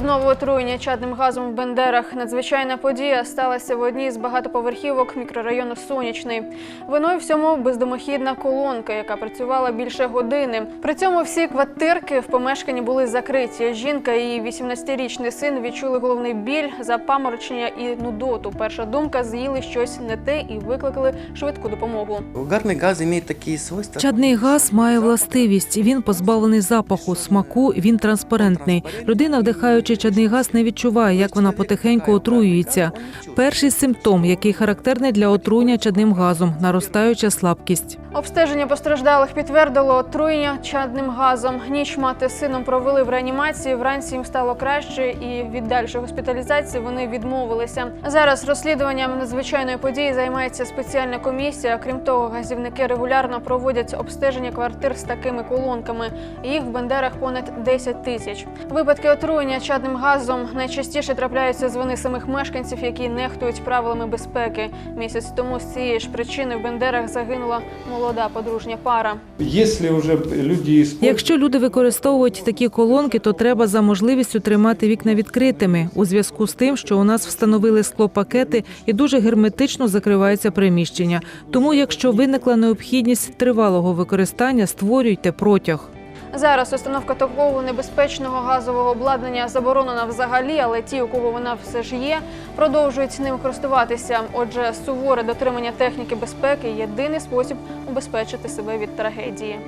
Знову отруєння чадним газом в Бендерах. Надзвичайна подія сталася в одній з багатоповерхівок мікрорайону Сонячний. Виною всьому бездомохідна колонка, яка працювала більше години. При цьому всі квартирки в помешканні були закриті. Жінка і її 18-річний син відчули головний біль, запаморочення і нудоту. Перша думка з'їли щось не те і викликали швидку допомогу. Угарний газ має такі свойства. Чадний газ має властивість. Він позбавлений запаху, смаку, він транспарентний. Людина, вдихаючи чадний газ, не відчуває, як вона потихеньку отруюється. Перший симптом, який характерний для отруєння чадним газом, наростаюча слабкість. Обстеження постраждалих підтвердило отруєння чадним газом. Ніч мати з сином провели в реанімації. Вранці їм стало краще, і від дальшої госпіталізації вони відмовилися. Зараз розслідуванням надзвичайної події займається спеціальна комісія. Крім того, газівники регулярно проводять обстеження квартир з такими колонками. Їх в Бендерах понад 10 тисяч. Випадки отруєння чадним газом найчастіше трапляються з вини самих мешканців, які нехтують правилами безпеки. Місяць тому з цієї ж причини в Бендерах загинула молода подружня пара. Якщо люди використовують такі колонки, то треба за можливістю тримати вікна відкритими у зв'язку з тим, що у нас встановили склопакети і дуже герметично закривається приміщення. Тому, якщо виникла необхідність тривалого використання, створюйте протяг. Зараз установка такого небезпечного газового обладнання заборонена взагалі, але ті, у кого вона все ж є, продовжують ним користуватися. Отже, суворе дотримання техніки безпеки єдиний спосіб убезпечити себе від трагедії.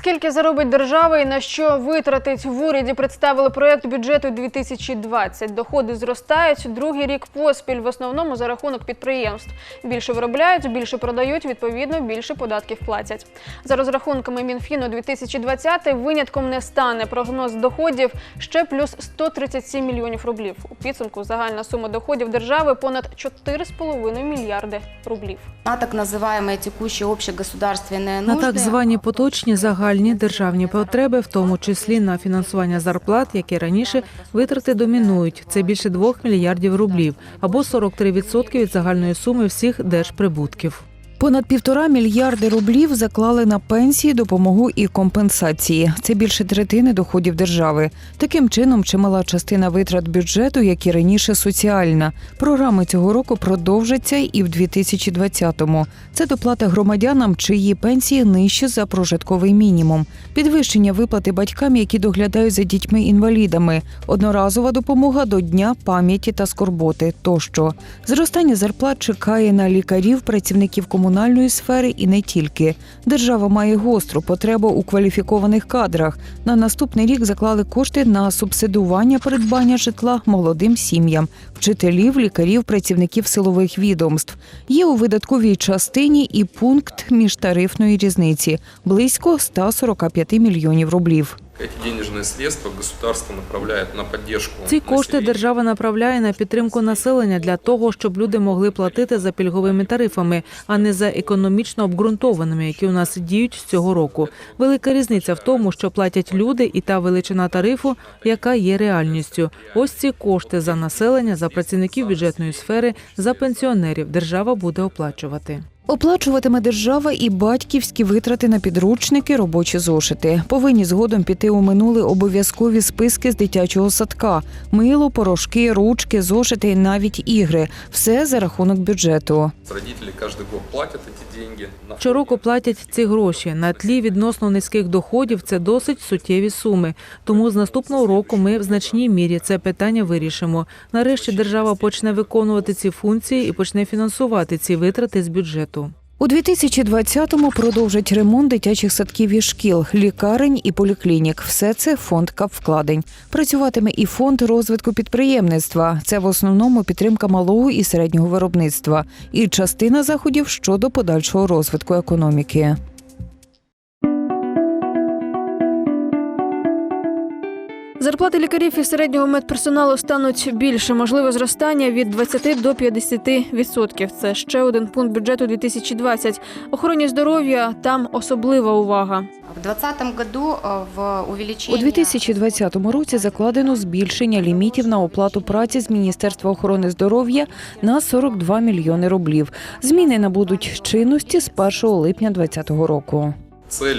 Скільки заробить держава і на що витратить в уряді? Представили проект бюджету 2020. Доходи зростають другий рік поспіль, в основному за рахунок підприємств. Більше виробляють, більше продають, відповідно, більше податків платять. За розрахунками Мінфіну 2020 винятком не стане. Прогноз доходів ще плюс 137 мільйонів рублів. У підсумку загальна сума доходів держави понад 4,5 мільярди рублів. на так называемые текущие общегосударственные На нужды. так звані поточні загальні державні потреби, в тому числі на фінансування зарплат, які раніше витрати домінують. Це більше 2 мільярдів рублів або 43% від загальної суми всіх держприбутків. Понад півтора мільярди рублів заклали на пенсії, допомогу і компенсації. Це більше третини доходів держави. Таким чином, чимала частина витрат бюджету, як і раніше, соціальна. Програми цього року продовжаться і в 2020-му. Це доплата громадянам, чиї пенсії нижче за прожитковий мінімум, підвищення виплати батькам, які доглядають за дітьми-інвалідами, одноразова допомога до дня пам'яті та скорботи тощо. Зростання зарплат чекає на лікарів, працівників комунальної сфери і не тільки. Держава має гостру потребу у кваліфікованих кадрах. На наступний рік заклали кошти на субсидування придбання житла молодим сім'ям, вчителів, лікарів, працівників силових відомств. Є у видатковій частині і пункт міжтарифної різниці близько 145 мільйонів рублів. Ці кошти держава направляє на підтримку населення для того, щоб люди могли платити за пільговими тарифами, а не за економічно обґрунтованими, які у нас діють з цього року. Велика різниця в тому, що платять люди, і та величина тарифу, яка є реальністю. Ось ці кошти за населення, за працівників бюджетної сфери, за пенсіонерів держава буде оплачувати. Оплачуватиме держава і батьківські витрати на підручники, робочі зошити. Повинні згодом піти у минуле обов'язкові списки з дитячого садка: мило, порошки, ручки, зошити навіть ігри. Все за рахунок бюджету. Родители каждый год платят эти деньги. На- Щороку платять ці гроші на тлі відносно низьких доходів. Це досить суттєві суми. Тому з наступного року ми в значній мірі це питання вирішимо. Нарешті держава почне виконувати ці функції і почне фінансувати ці витрати з бюджету. У 2020-му продовжать ремонт дитячих садків і шкіл, лікарень і поліклінік. Все це фонд капвкладень. Працюватиме і фонд розвитку підприємництва. Це в основному підтримка малого і середнього виробництва і частина заходів щодо подальшого розвитку економіки. Зарплати лікарів і середнього медперсоналу стануть більше. Можливе зростання від 20 до 50 відсотків. Це ще один пункт бюджету 2020. Охороні здоров'я там особлива увага. В 2020 году в У увеличении... 2020 році закладено збільшення лімітів на оплату праці з Міністерства охорони здоров'я на 42 мільйони рублів. Зміни набудуть чинності з 1 липня 2020 року. Цель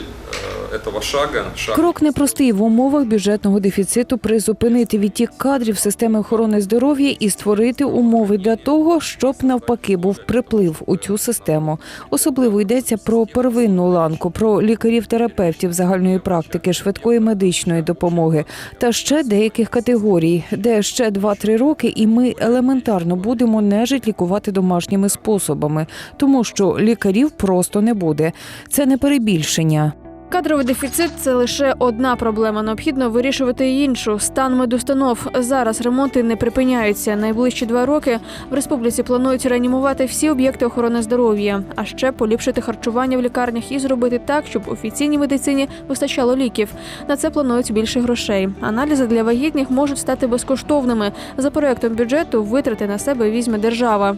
Крок непростий в умовах бюджетного дефіциту призупинити відтік кадрів системи охорони здоров'я і створити умови для того, щоб навпаки був приплив у цю систему. Особливо йдеться про первинну ланку, про лікарів-терапевтів загальної практики, швидкої медичної допомоги та ще деяких категорій, де ще 2-3 роки, і ми елементарно будемо нежить лікувати домашніми способами, тому що лікарів просто не буде. Це не перебільшення. Кадровий дефіцит це лише одна проблема. Необхідно вирішувати й іншу. Стан медустанов. Зараз ремонти не припиняються. Найближчі два роки в республіці планують реанімувати всі об'єкти охорони здоров'я, а ще поліпшити харчування в лікарнях і зробити так, щоб офіційній медицині вистачало ліків. На це планують більше грошей. Аналізи для вагітних можуть стати безкоштовними. За проектом бюджету витрати на себе візьме держава.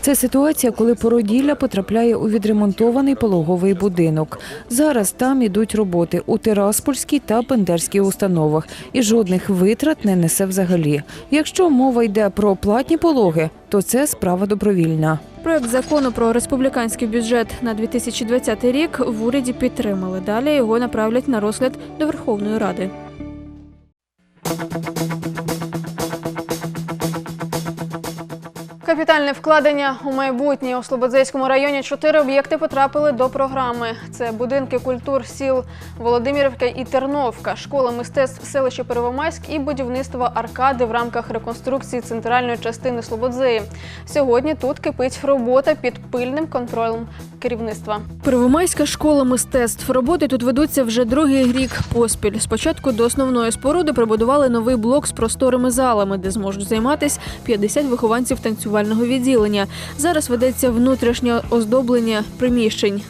Це ситуація, коли породілля потрапляє у відремонтований пологовий будинок. Зараз там ідуть роботи у Тираспольській та Бендерській установах, і жодних витрат не несе взагалі. Якщо мова йде про платні пологи, то це справа добровільна. Проект закону про республіканський бюджет на 2020 рік в уряді підтримали. Далі його направлять на розгляд до Верховної Ради. Капітальне вкладення у майбутнє у Слободзейському районі чотири об'єкти потрапили до програми. Це будинки культур сіл Володимирівка і Терновка, школа мистецтв селища Первомайськ і будівництво аркади в рамках реконструкції центральної частини Слободзеї. Сьогодні тут кипить робота під пильним контролем керівництва. Первомайська школа мистецтв. Роботи тут ведуться вже другий рік поспіль. Спочатку до основної споруди прибудували новий блок з просторими залами, де зможуть займатися 50 вихованців танцювального відділення. Зараз ведеться внутрішнє оздоблення приміщень.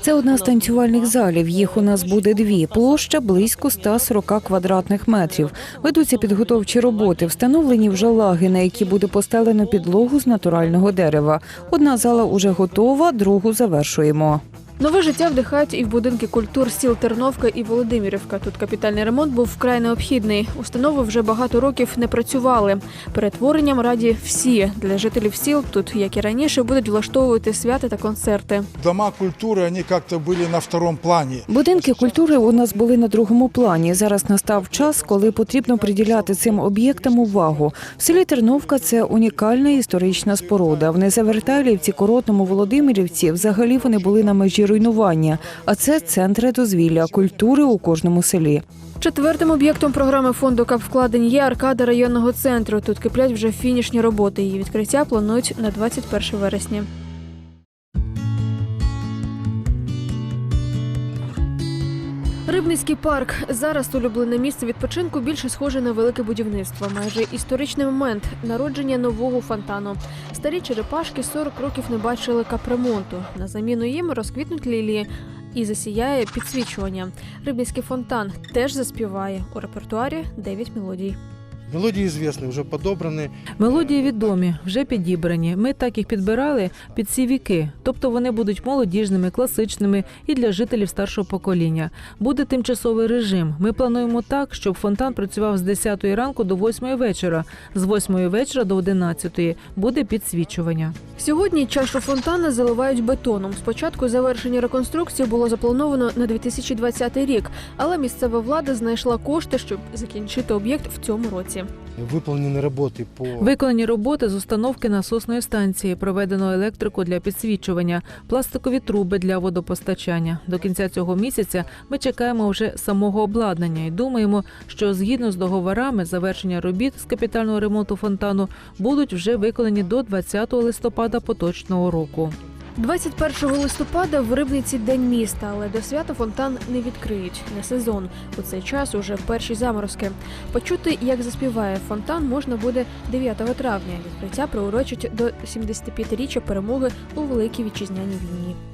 Це одна з танцювальних залів. Їх у нас буде дві. Площа близько 140 квадратних метрів. Ведуться підготовчі роботи. Встановлені вже лаги, на які буде постелено підлогу з натурального дерева. Одна зала уже готова, другу завершуємо. Нове життя вдихають і в будинки культур сіл Терновка і Володимирівка. Тут капітальний ремонт був вкрай необхідний. Установи вже багато років не працювали. Перетворенням раді всі для жителів сіл тут, як і раніше, будуть влаштовувати свята та концерти. Дома культуры, они как-то были на втором плане. Будинки культури у нас були на другому плані. Зараз настав час, коли потрібно приділяти цим об'єктам увагу. В селі Терновка це унікальна історична споруда. В Незавертайлівці, Коротному, Володимирівці взагалі вони були на межі руйнування. А це центри дозвілля, культури у кожному селі. Четвертим об'єктом програми фонду капвкладень є аркада районного центру. Тут киплять вже фінішні роботи. Її відкриття планують на 21 вересня. Рибницький парк зараз улюблене місце відпочинку більше схоже на велике будівництво. Майже історичний момент народження нового фонтану. Старі черепашки 40 років не бачили капремонту. На заміну їм розквітнуть лілії і засіяє підсвічування. Рибницький фонтан теж заспіває у репертуарі 9 мелодій. Мелодии известны, уже подобраны. Мелодії відомі, вже підібрані. Ми так їх підбирали під ці віки, тобто вони будуть молодіжними, класичними і для жителів старшого покоління. Буде тимчасовий режим. Ми плануємо так, щоб фонтан працював з 10 ранку до 8 вечора, з 8 вечора до 11 буде підсвічування. Сьогодні чашу фонтана заливають бетоном. Спочатку завершення реконструкції було заплановано на 2020 рік, але місцева влада знайшла кошти, щоб закінчити об'єкт в цьому році Выполнены работы по... Виконані роботи з установки насосної станції, проведено електрику для підсвічування, пластикові труби для водопостачання. До кінця цього місяця ми чекаємо вже самого обладнання і думаємо, що згідно з договорами завершення робіт з капітального ремонту фонтану будуть вже виконані до 20 листопада поточного року. 21 листопада в Рибниці день міста, але до свята фонтан не відкриють. Не сезон. У цей час уже перші заморозки. Почути, як заспіває фонтан, можна буде 9 травня. Відкриття приурочить до 75-річчя перемоги у Великій вітчизняній війні.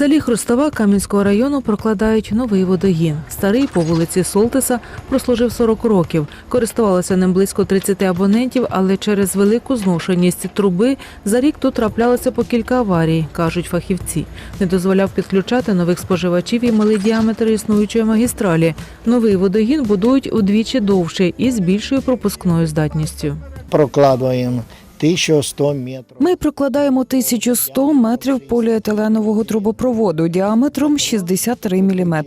Селі Хрустова Кам'янського району прокладають новий водогін. Старий по вулиці Солтиса прослужив 40 років. Користувалося ним близько 30 абонентів, але через велику зношеність труби за рік тут траплялося по кілька аварій, кажуть фахівці. Не дозволяв підключати нових споживачів і малий діаметр існуючої магістралі. Новий водогін будують удвічі довше і з більшою пропускною здатністю. прокладываем 1100 метров. Ми прокладаємо 1100 метрів поліетиленового трубопроводу діаметром 63 мм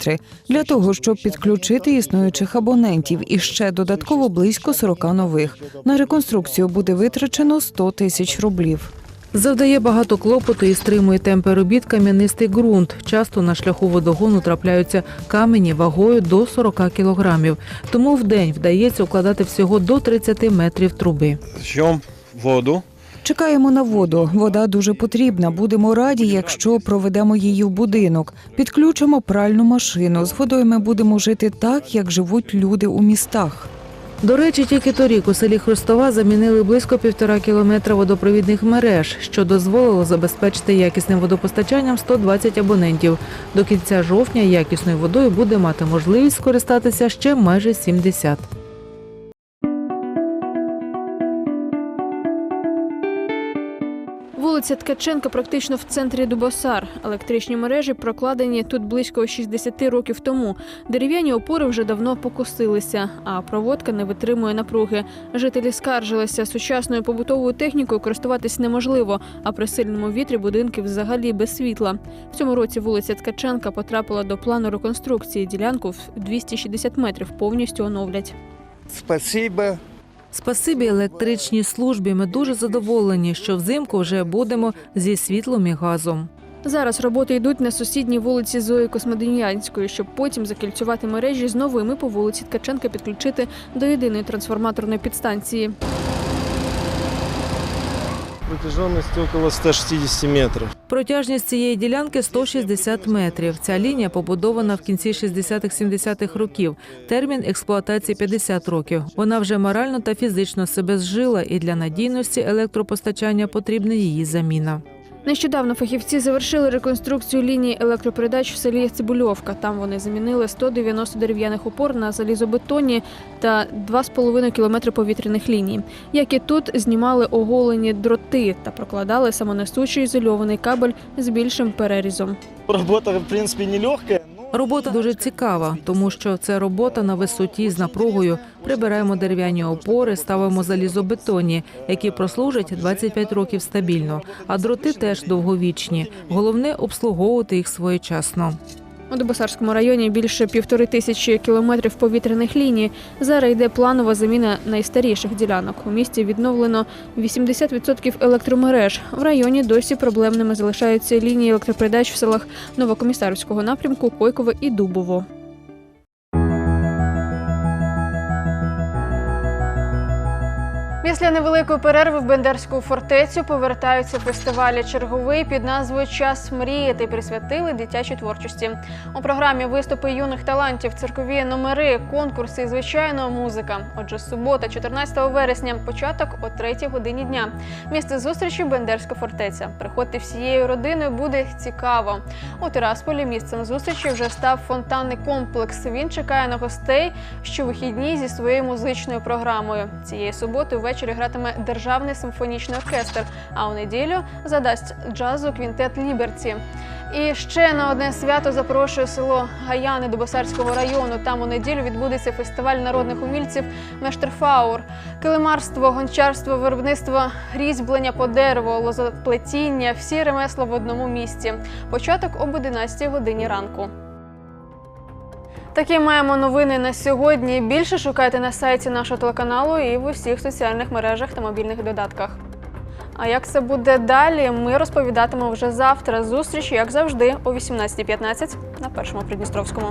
для того, щоб підключити існуючих абонентів і ще додатково близько 40 нових. На реконструкцію буде витрачено 100 тисяч рублів. Завдає багато клопоту і стримує темпи робіт кам'янистий ґрунт. Часто на шляху водогону трапляються камені вагою до 40 кілограмів. Тому в день вдається укладати всього до 30 метрів труби. Ждем воду. Чекаємо на воду. Вода дуже потрібна. Будемо раді, якщо проведемо її в будинок. Підключимо пральну машину. З водою ми будемо жити так, як живуть люди у містах. До речі, тільки торік у селі Хрустова замінили близько півтора кілометра водопровідних мереж, що дозволило забезпечити якісним водопостачанням 120 абонентів. До кінця жовтня якісною водою буде мати можливість скористатися ще майже 70. Вулиця Ткаченка практично в центрі Дубосар. Електричні мережі прокладені тут близько 60 років тому. Дерев'яні опори вже давно покосилися, а проводка не витримує напруги. Жителі скаржилися, сучасною побутовою технікою користуватись неможливо, а при сильному вітрі будинки взагалі без світла. В цьому році вулиця Ткаченка потрапила до плану реконструкції. Ділянку в 260 метрів повністю оновлять. Спасибо. Спасибі електричній службі. Ми дуже задоволені, що взимку вже будемо зі світлом і газом. Зараз роботи йдуть на сусідній вулиці Зої Космодем'янської, щоб потім закільцювати мережі з новими по вулиці Ткаченка підключити до єдиної трансформаторної підстанції. Протяженность около 160 метров. Протяжність цієї ділянки 160 метрів. Ця лінія побудована в кінці 60-70-х років. Термін експлуатації 50 років. Вона вже морально та фізично себе зжила, і для надійності електропостачання потрібна її заміна. Нещодавно фахівці завершили реконструкцію лінії електропередач в селі Цибульовка. Там вони замінили 190 дерев'яних опор на залізобетоні та 2,5 кілометри повітряних ліній. Як і тут, знімали оголені дроти та прокладали самонесучий ізольований кабель з більшим перерізом. Робота в принципі нелегкая. Робота дуже цікава, тому що це робота на висоті з напругою. Прибираємо дерев'яні опори, ставимо залізобетонні, які прослужать 25 років стабільно. А дроти теж довговічні. Головне обслуговувати їх своєчасно. У Добосарському районі більше півтори тисячі кілометрів повітряних ліній. Зараз йде планова заміна найстаріших ділянок. У місті відновлено 80% електромереж. В районі досі проблемними залишаються лінії електропередач в селах Новокомісарського напрямку, Койкове і Дубово. Після невеликої перерви в Бендерську фортецю повертаються фестивалі черговий під назвою Час мріяти присвятили дитячій творчості. У програмі виступи юних талантів, циркові номери, конкурси і звичайно музика. Отже, субота, 14 вересня, початок о 3 годині дня. Місце зустрічі Бендерська фортеця. Приходьте всією родиною, буде цікаво. У Тирасполі місцем зустрічі вже став фонтанний комплекс. Він чекає на гостей щовихідні зі своєю музичною програмою. Цієї суботи ввечері гратиме державний симфонічний оркестр. А у неділю задасть джазу квінтет Ліберті. І ще на одне свято запрошує село Гаяни Дубосарського району. Там у неділю відбудеться фестиваль народних умільців Мештерфаур. Килимарство, гончарство, виробництво різьблення по дереву, лозоплетіння всі ремесла в одному місці. Початок об 11 годині ранку. Такі маємо новини на сьогодні. Більше шукайте на сайті нашого телеканалу і в усіх соціальних мережах та мобільних додатках. А як це буде далі, ми розповідатимемо вже завтра. Зустріч, як завжди, о 18.15 на першому Придністровському.